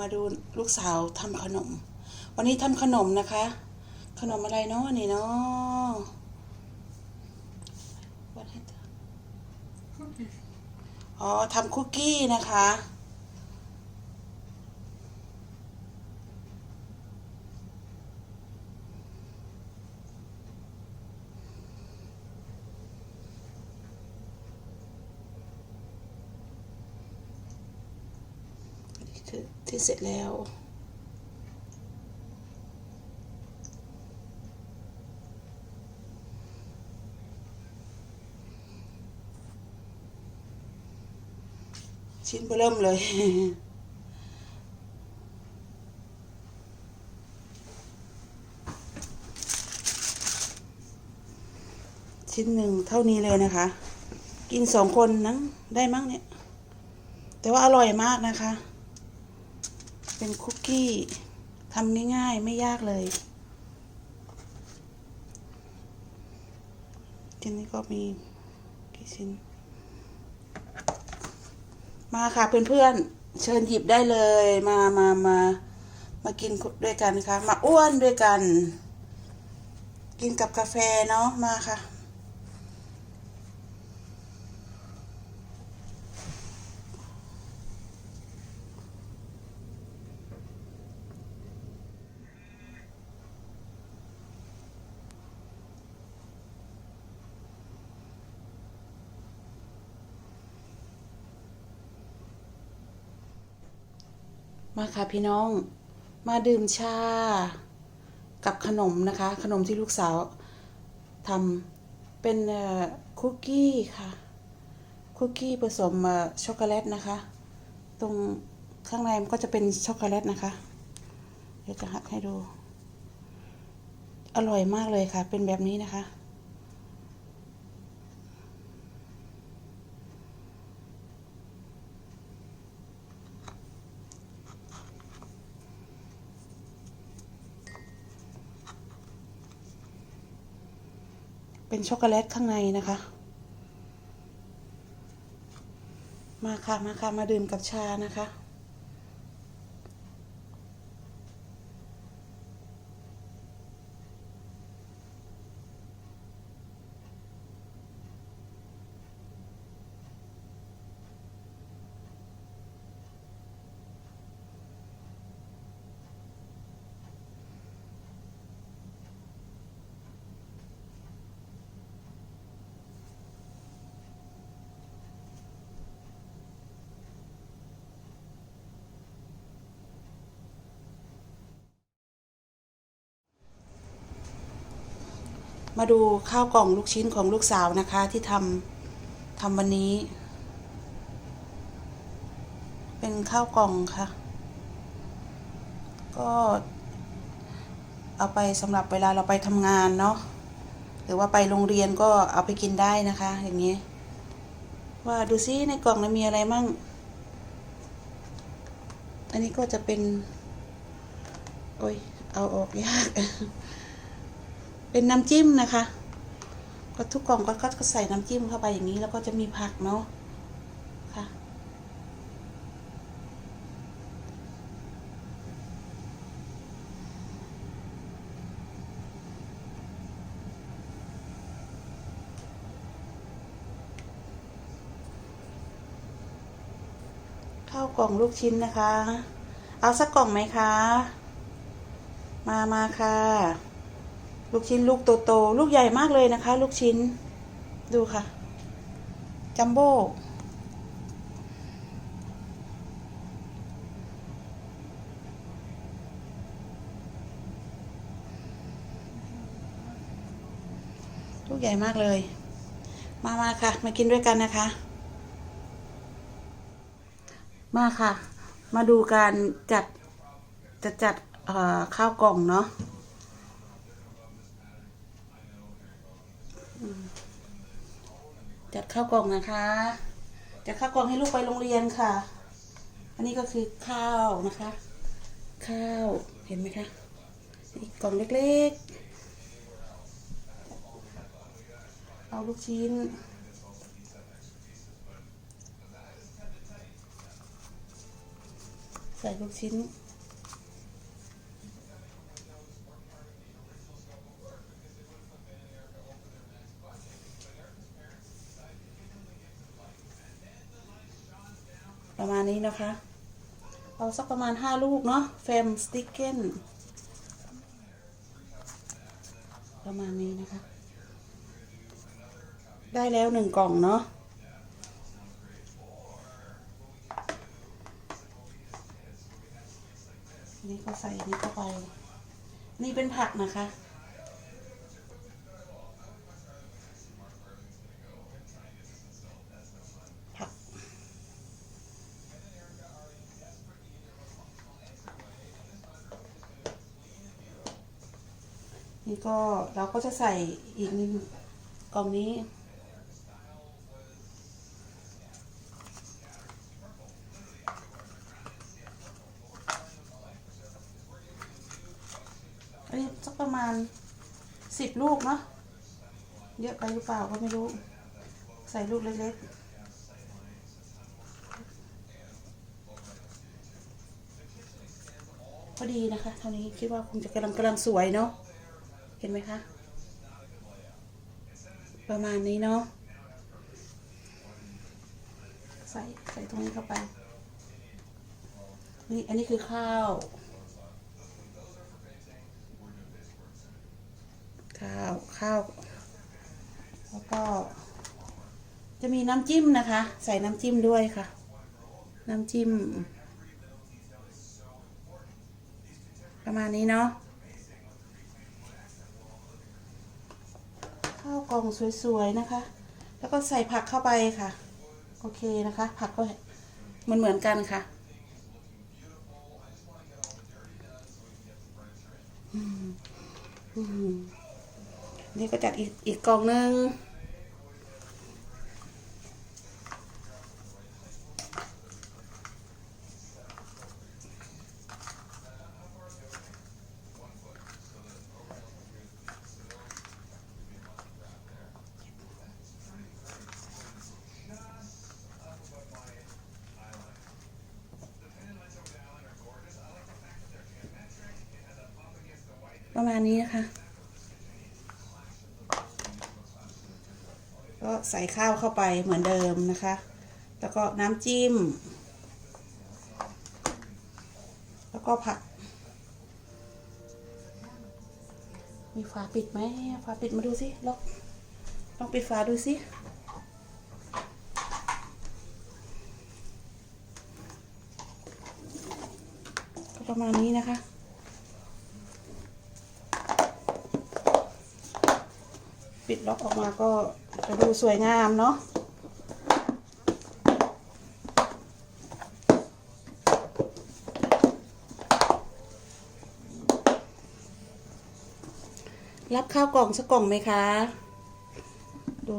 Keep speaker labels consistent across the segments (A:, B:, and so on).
A: มาดูลูกสาวทำขนม วันนี้ทำขนมนะคะ ขนมอะไรเนาะนี่เนาะอ๋อทำคุกกี้นะคะคือ ที่เสร็จแล้ว ชิ้นเบอเริ่มเลยชิ้นหนึ่งเท่านี้เลยนะคะ กินสองคนนั้งได้มั้งเนี่ย แต่ว่าอร่อยมากนะคะ เป็นคุกกี้ทำง่ายๆไม่ยากเลยทีนี้ก็มีกี่ชิ้น มาค่ะเพื่อนๆ เชิญหยิบได้เลย มามามามากินด้วยกันนะคะมาอ้วนด้วยกัน กินกับกาแฟเนาะ มาค่ะ มาค่ะพี่น้อง มาดื่มชา กับขนมนะคะ ขนมที่ลูกสาวทำเป็นคุกกี้ค่ะ คุกกี้ผสมช็อกโกแลตนะคะ ตรงข้างในมันก็จะเป็นช็อกโกแลตนะคะ เดี๋ยวจะหักให้ดู อร่อยมากเลยค่ะ เป็นแบบนี้นะคะ เป็นช็อกโกแลตข้างในนะคะ มาค่ะ มาค่ะ มาดื่มกับชานะคะ มาดูข้าวกล่องลูกชิ้นของลูกสาวนะคะที่ทำทำวันนี้ เป็นข้าวกล่องค่ะ ก็เอาไปสำหรับเวลาเราไปทำงานเนาะหรือว่าไปโรงเรียนก็เอาไปกินได้นะคะ อย่างนี้ ว่าดูซิในกล่องนั้นมีอะไรมั่ง อันนี้ก็จะเป็น โอ้ยเอาออกยาก เป็นน้ำจิ้มนะคะ ก็ทุกกล่องก็ก็ใส่น้ำจิ้มเข้าไปอย่างนี้แล้วก็จะมีผักเนาะค่ะ ข้าวกล่องลูกชิ้นนะคะ เอาสักกล่องไหมคะ มามาค่ะ ลูกชิ้นลูกโตๆลูกใหญ่มากเลยนะคะ ลูกชิ้น ดูค่ะ จัมโบ้ลูกใหญ่มากเลย มามาค่ะ มากินด้วยกันนะคะ มาค่ะ มาดูการจัดจะจัดข้าวกล่องเนาะ จัดข้าวกล่องนะคะจัดข้าวกล่องให้ลูกไปโรงเรียนค่ะ อันนี้ก็คือข้าวนะคะ ข้าวเห็นไหมคะนี่กล่องเล็กๆ เอาลูกชิ้นใส่ลูกชิ้น ประมาณนี้นะคะ เอาสักประมาณห้าลูกเนาะแฟมสติกเกนประมาณนี้นะคะ ได้แล้วหนึ่งกล่องเนาะนนี่ก็ใส่นี่เข้าไป นี่เป็นผักนะคะ นี่ก็เราก็จะใส่อีกนึงกล่องนี้ อันนี้สักประมาณสิบลูกเนาะ เยอะไปหรือเปล่าก็ไม่รู้ ใส่ลูกเล็กๆพอดีนะคะเท่านี้คิดว่าคงจะกำลังกำลังสวยเนาะ เห็นไหมคะ ประมาณนี้เนาะ ใส่ใส่ตรงนี้เข้าไป นี่อันนี้คือข้าว ข้าว ข้าว แล้วก็ จะมีน้ำจิ้มนะคะ ใส่น้ำจิ้มด้วยค่ะ น้ำจิ้ม ประมาณนี้เนาะ ข้าว กล่องสวยๆนะคะ แล้วก็ใส่ผักเข้าไปค่ะ โอเคนะคะ ผักก็เหมือนเหมือนๆกันค่ะนี่ก็จัดอีกอีกกล่องหนึ่ง ประมาณนี้นะคะ ก็ใส่ข้าวเข้าไปเหมือนเดิมนะคะ แล้วก็น้ำจิ้ม แล้วก็ผัก มีฝาปิดไหมฝาปิดมาดูสิลองลองปิดฝาดูสิประมาณนี้นะคะ ปิดล็อกออกมาก็จะดูสวยงามเนาะรับข้าวกล่องสักกล่องไหมคะ ดู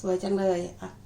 A: สวยจังเลยอะ